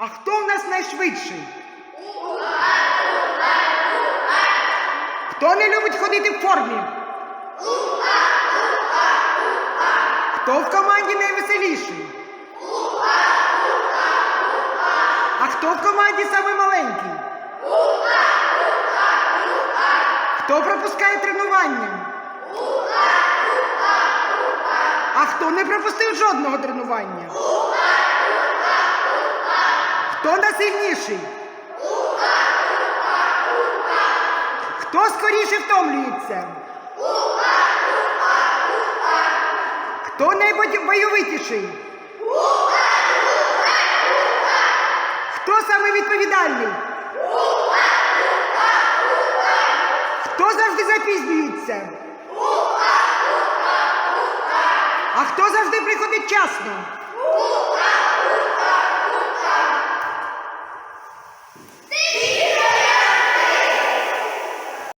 А хто в нас найшвидший? Хто не любить ходити в формі? Хто в команді найвеселіший? А хто в команді самий маленький? Хто пропускає тренування? А хто не пропустив жодного тренування? Хто найсильніший? Хто скоріше втомлюється? Хто найбойовитіший? Хто саме відповідальний? Хто завжди запізнюється? А хто завжди приходить вчасно? Six.